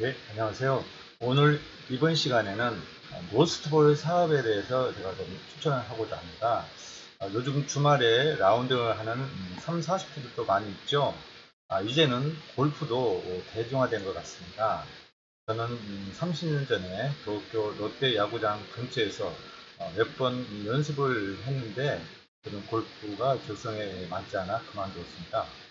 네, 안녕하세요. 오늘 이번 시간에는 노스트볼 사업에 대해서 제가 좀 추천을 하고자 합니다. 아, 요즘 주말에 라운딩을 하는 3, 40대들도 많이 있죠. 아, 이제는 골프도 대중화된 것 같습니다. 저는 30년 전에 도쿄 롯데 야구장 근처에서 어, 몇번 연습을 했는데 저는 골프가 적성에 맞지 않아 그만두었습니다.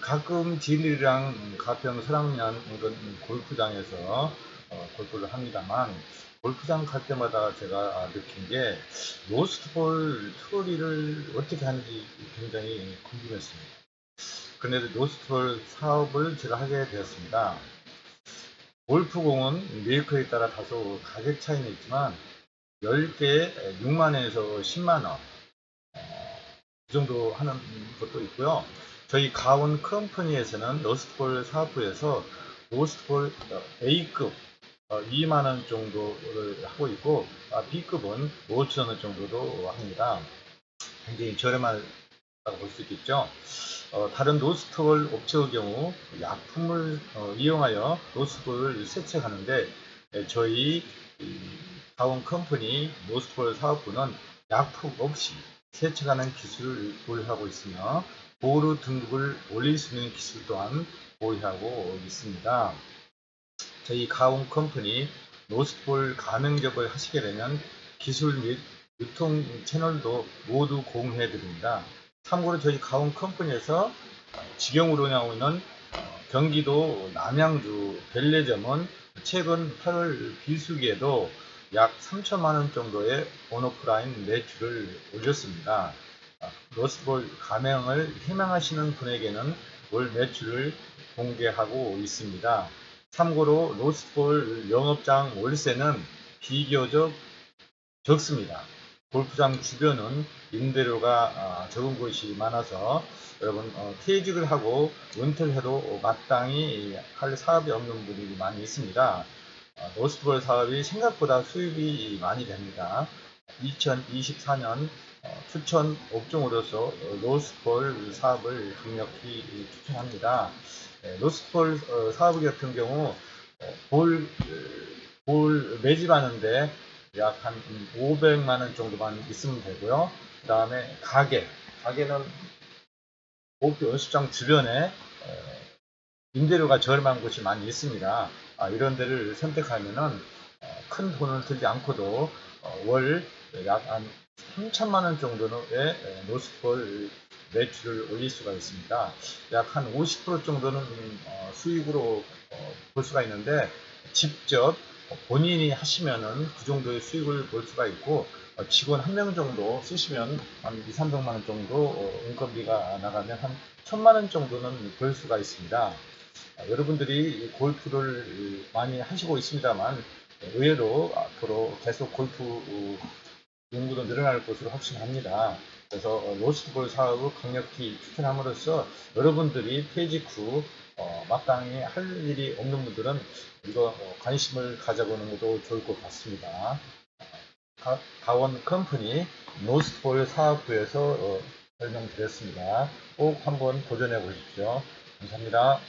가끔 지인들이랑 가평 이런 골프장에서 어, 골프를 합니다만 골프장 갈 때마다 제가 느낀 게 노스트볼 트로리를 어떻게 하는지 굉장히 궁금했습니다. 그런데 노스트볼 사업을 제가 하게 되었습니다. 골프공은 메이커에 따라 다소 가격 차이는 있지만 10개에 6만원에서 10만원 그 정도 하는 것도 있고요. 저희 가온 컴퍼니에서는 노스트볼 사업부에서 노스트볼 A급 2만원 어, 정도를 하고 있고 아, B급은 5천원 정도도 합니다. 굉장히 저렴하다고 볼 수 있겠죠. 어, 다른 노스트볼 업체의 경우 약품을 어, 이용하여 노스트볼을 세척하는데 저희 가온 컴퍼니 노스트볼 사업부는 약품 없이 세척하는 기술을 보유하고 있으며 보루 등급을 올릴 수 있는 기술 또한 보유하고 있습니다. 저희 가온 컴퍼니 노스볼 가맹점을 하시게 되면 기술 및 유통 채널도 모두 공유해 드립니다. 참고로 저희 가온 컴퍼니에서 직영으로 운영하고 있는 경기도 남양주 벨레점은 최근 8월 비수기에도 약 3천만원 정도의 온오프라인 매출을 올렸습니다. 로스볼 가맹을 희망하시는 분에게는 월 매출을 공개하고 있습니다. 참고로 로스볼 영업장 월세는 비교적 적습니다. 골프장 주변은 임대료가 아, 적은 곳이 많아서 여러분 어, 퇴직을 하고 은퇴를 해도 마땅히 할 사업이 없는 분들이 많이 있습니다. 노스볼 사업이 생각보다 수입이 많이 됩니다. 2024년 어, 추천 업종으로서 로스볼 사업을 강력히 추천합니다. 로스볼 어, 사업 같은 경우 어, 볼, 볼 매집하는데 약 한 500만 원 정도만 있으면 되고요. 그 다음에 가게, 가게는 목표 연습장 주변에 임대료가 저렴한 곳이 많이 있습니다. 아, 이런 데를 선택하면은 큰 돈을 들지 않고도 월 약 한 3천만 원 정도의 노스볼 매출을 올릴 수가 있습니다. 약 한 50% 정도는 어, 수익으로 어, 볼 수가 있는데 직접 본인이 하시면은 그 정도의 수익을 볼 수가 있고 어, 직원 한 명 정도 쓰시면 한 2, 300만 원 정도 인건비가 나가면 한 1000만 원 정도는 벌 수가 있습니다. 여러분들이 골프를 많이 하시고 있습니다만 의외로 앞으로 계속 골프 연구도 늘어날 것으로 확신합니다. 그래서 로스트볼 사업을 강력히 추천함으로써 여러분들이 퇴직 후 어, 마땅히 할 일이 없는 분들은 이거 어, 관심을 가져보는 것도 좋을 것 같습니다. 가, 가원 컴퍼니 노스트볼 사업부에서 어, 설명드렸습니다. 꼭 한번 도전해 보십시오. 감사합니다.